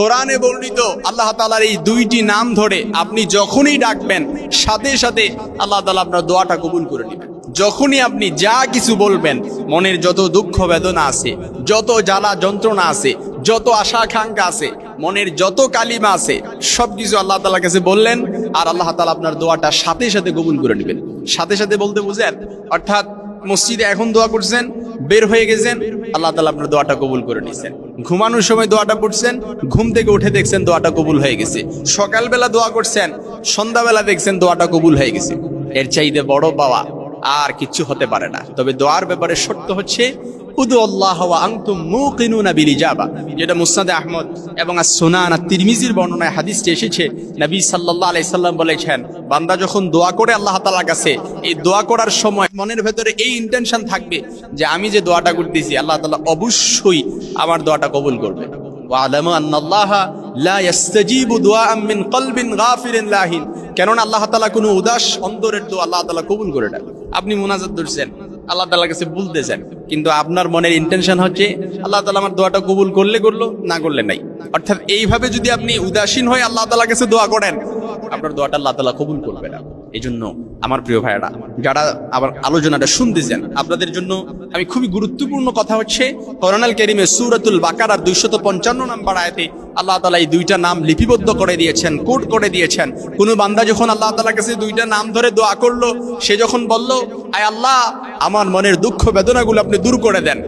কোরআনে বর্ণিত আল্লাহ তালার এই দুইটি নাম ধরে আপনি যখনই ডাকবেন, সাথে সাথে আল্লাহ তালা আপনার দোয়াটা কবুল করে নেবেন। যখনই আপনি যা কিছু বলবেন, মনের যত দুঃখ বেদনা আছে, যত জ্বালা যন্ত্রণা আছে, যত আশা আকাঙ্ক্ষা আছে, মনের যত কালিমা আছে, সব কিছু আল্লাহ তালার কাছে বললেন আর আল্লাহ তালা আপনার দোয়াটা সাথে সাথে কবুল করে নেবেন। সাথে সাথে বলতে বুঝেন, অর্থাৎ মসজিদে এখন দোয়া করছেন, বের হয়ে গেছেন, আল্লাহ তালা আপনার দোয়াটা কবুল করে নিছেন ঘুমানোর সময় দোয়াটা পড়ছেন ঘুম থেকে উঠে দেখছেন দোয়াটা কবুল হয়ে গেছে। সকালবেলা দোয়া করছেন, সন্ধ্যাবেলা দেখছেন দোয়াটা কবুল হয়ে গেছে। এর চাইতে বড় পাওয়া আর কিচ্ছু হতে পারে না। তবে দোয়ার ব্যাপারে সত্য হচ্ছে আল্লাহ আহমদ এবং আর তিরমিজির বর্ণনায় এসেছে। বলেছেন, বান্দা যখন দোয়া করে আল্লাহ এই দোয়া করার সময় মনের ভেতরে এই ইন্টেনশন থাকবে যে আমি যে দোয়াটা করতেছি, আল্লাহ তাআলা অবশ্যই আমার দোয়াটা কবুল করবে। লাহিন। কেননা আল্লাহ তাআলা কোনো উদাস, অন্তরের দোয়া আল্লাহ কবুল করে না আপনি মুনাজাত ধরছেন। আল্লাহ তালার কাছে চান। কিন্তু আপনার মনের ইন্টেনশন হচ্ছে, আল্লাহ তালা আমার দোয়াটা কবুল করলে করল, না করলে নাই। অর্থাৎ এইভাবে যদি আপনি উদাসীন হয়ে আল্লাহ তালার কাছে দোয়া করেন আপনার দোয়াটা আল্লাহ তাআলা কবুল করবে না এই জন্য আমার প্রিয় ভাইয়েরা, যারা আবার আলোচনাটা শুনতেছেন, আপনাদের জন্য আমি খুবই গুরুত্বপূর্ণ কথা হচ্ছে করোনাল কেরিমে সুরাতুল বাকারার দুইশত পঞ্চান্ন নাম্বার আয়াতে আল্লাহ তালা এই দুইটা নাম লিপিবদ্ধ করে দিয়েছেন কোড করে দিয়েছেন। কোন বান্দা যখন আল্লাহ তালার কাছে দুইটা নাম ধরে দোয়া করল, সে যখন বলল, আয় আল্লাহ, আমার মনের দুঃখ বেদনাগুলো আপনি দূর করে দেন।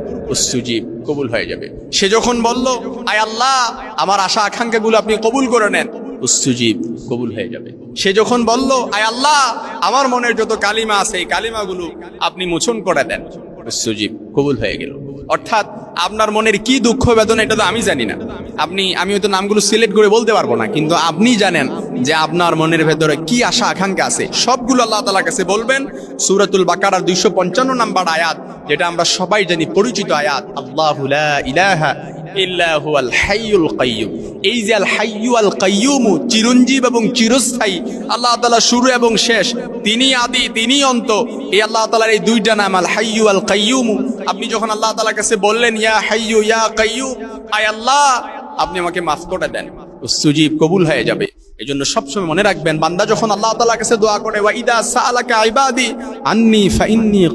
সুজীব কবুল হয়ে যাবে। সে যখন বলল, আয় আল্লাহ, আমার আশা আকাঙ্ক্ষাগুলো আপনি কবুল করে নেন। উস্তুজীব কবুল হয়ে যাবে। সে যখন বলল আয় আল্লাহ আমার মনের যত কালিমা আছে এই কালিমাগুলো আপনি মোচন করে দেন। উস্তুজীব কবুল হয়ে গেল। অর্থাৎ আপনার মনের কি দুঃখ বেদনা এটা তো আমি জানি না। আপনি আমি হয়তো নামগুলো সিলেক্ট করে বলতে পারব না কিন্তু আপনি জানেন যে আপনার মনের ভেতরে কি আশা আকাঙ্ক্ষা আছে। সবগুলো আল্লাহ তালার কাছে বলবেন। সুরাতুল বাকারার দুইশো পঞ্চান্ন নাম্বার আয়াত যেটা আমরা সবাই জানি পরিচিত আয়াত আল্লাহ ইলাহা আপনি যখন আল্লাহ কাছে বললেন আপনি আমাকে মাফ করে দেন। সুজীব কবুল হয়ে যাবে। এই জন্য সবসময় মনে রাখবেন, বান্দা যখন আল্লাহ তাআলার কাছে দোয়া করে আন্নি ফাইন্নি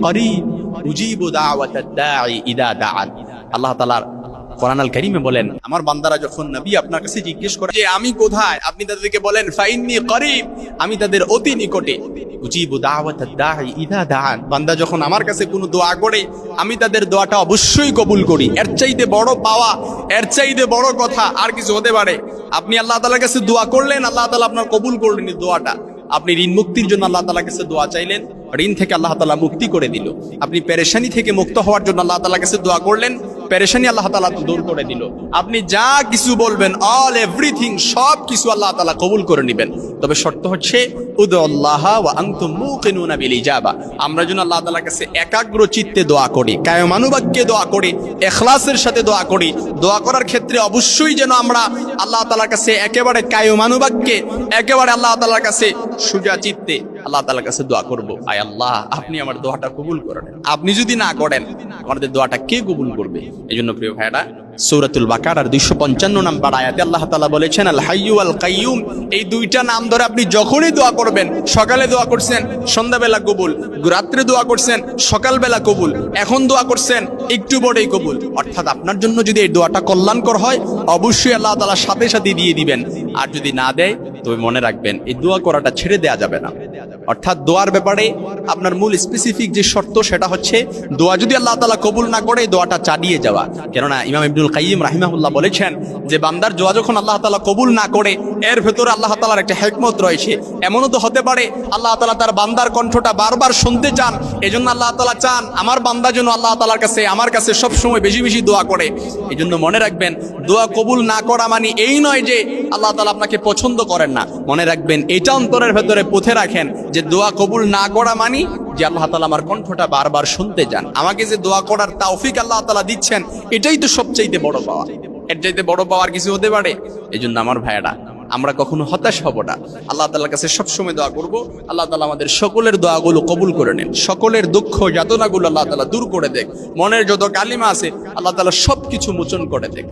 দাআন আল্লাহ তাআলার কোরআন আল কারিমে বলেন, আমার বান্দারা যখন নবী আপনার কাছে জিজ্ঞেস করে যে, আমি কোথায়? আপনি তাদেরকে বলেন, ফাইন্নি করিব। আমি তাদের অতি নিকটে। উজিবু দাওয়াতাদ দাঈ ইদা দাআন। বান্দা যখন আমার কাছে কোনো দোয়া করে, আমি তাদের দোয়াটা অবশ্যই কবুল করি। এর চাইতে বড় পাওয়া, এর চাইতে বড় কথা আর কিছু হতে পারে। আপনি আল্লাহ তাআলার কাছে দোয়া করলেন, আল্লাহ তাআলা আপনার কবুল করলেন দোয়াটা। আপনি ঋণ মুক্তির জন্য আল্লাহ তাআলার কাছে দোয়া চাইলেন, ঋণ থেকে আল্লাহ তাআলা মুক্তি করে দিল। আপনি পেরেশানি থেকে মুক্ত হওয়ার জন্য আল্লাহ তাআলার কাছে দোয়া করলেন পেরেশানি আল্লাহ তাআলা দূর করে দিল। আপনি যা কিছু বলবেন অল এভরিথিং সব কিছু আল্লাহ তালা কবুল করে নেবেন। তবে শর্ত হচ্ছে আমরা যেন আল্লাহ তাআলার কাছে একাগ্র চিত্তে দোয়া করি, কায়মানুবাক্যে দোয়া করি, এখলাসের সাথে দোয়া করি। দোয়া করার ক্ষেত্রে অবশ্যই যেন আমরা আল্লাহ তাআলার কাছে একেবারে কায়মানুবাক্যে, একেবারে আল্লাহ তাআলার কাছে সুজা চিত্তে আল্লাহ তাআলার কাছে দোয়া করব। আয় আল্লাহ, আপনি আমার দোয়াটা কবুল করেন। আপনি যদি না করেন, আমাদের দোয়াটা কে কবুল করবে? এই জন্য প্রিয় ভাইরা সৌরাতুল বাকার আর দুইশো পঞ্চান্ন নাম্বার আয়াতে আল্লাহ তালা বলেছেন, আল হাইয়ু আল কাইয়ুম এই দুইটা নাম ধরে আপনি যখনই দোয়া করবেন, সকালে দোয়া করছেন, সন্ধ্যাবেলা কবুল, রাত্রে দোয়া করছেন, সকালবেলা কবুল, এখন দোয়া করছেন, একটু পরেই কবুল। অর্থাৎ আপনার জন্য যদি এই দোয়াটা কল্যাণকর হয়, অবশ্যই আল্লাহ তালা সাথে সাথে দিয়ে দিবেন। আর যদি না দেয়, তবে মনে রাখবেন, এই দোয়া করাটা ছেড়ে দেয়া যাবে না। অর্থাৎ দোয়ার ব্যাপারে আপনার মূল স্পেসিফিক যে শর্ত সেটা হচ্ছে দোয়া যদি আল্লাহ তালা কবুল না করে, দোয়াটা চালিয়ে যাওয়া। কেননা ইমাম ইবনুল কাইম রাহিমাহুল্লাহ বলেছেন যে, বান্দার দোয়া যখন আল্লাহ তালা কবুল না করে, এর ভেতরে আল্লাহ তালার একটা হেকমত রয়েছে। এমনও তো হতে পারে আল্লাহ তালা তার বান্দার কণ্ঠটা বারবার শুনতে চান, এজন্য আল্লাহ তালা চান আমার বান্দা যেন আল্লাহ তালার কাছে, আমার কাছে সব সময় বেশি বেশি দোয়া করে। এই জন্য মনে রাখবেন, দোয়া কবুল না করা মানে এই নয় যে, আল্লাহ তালা আপনাকে পছন্দ করেন না। মনে রাখবেন, এটা অন্তরের ভেতরে পুঁথে রাখেন যে দোয়া কবুল না করা মানি, যে আল্লাহ তালা আমার কণ্ঠটা বারবার শুনতে যান। আমাকে যে দোয়া করার তাওফিক আল্লাহ তালা দিচ্ছেন, এটাই তো সবচাইতে বড় পাওয়া। এর চাইতে বড় পাওয়ার কিছু হতে পারে? এই জন্য আমার ভাইয়েরা, আমরা কখনো হতাশ হব না। আল্লাহ তালার কাছে সবসময় দোয়া করব। আল্লাহ তালা আমাদের সকলের দোয়াগুলো কবুল করে নেন। সকলের দুঃখ, যাতনাগুলো আল্লাহ তালা দূর করে দেখ। মনের যত কালিমা আছে, আল্লাহ তালা সব কিছু মোচন করে দেখ।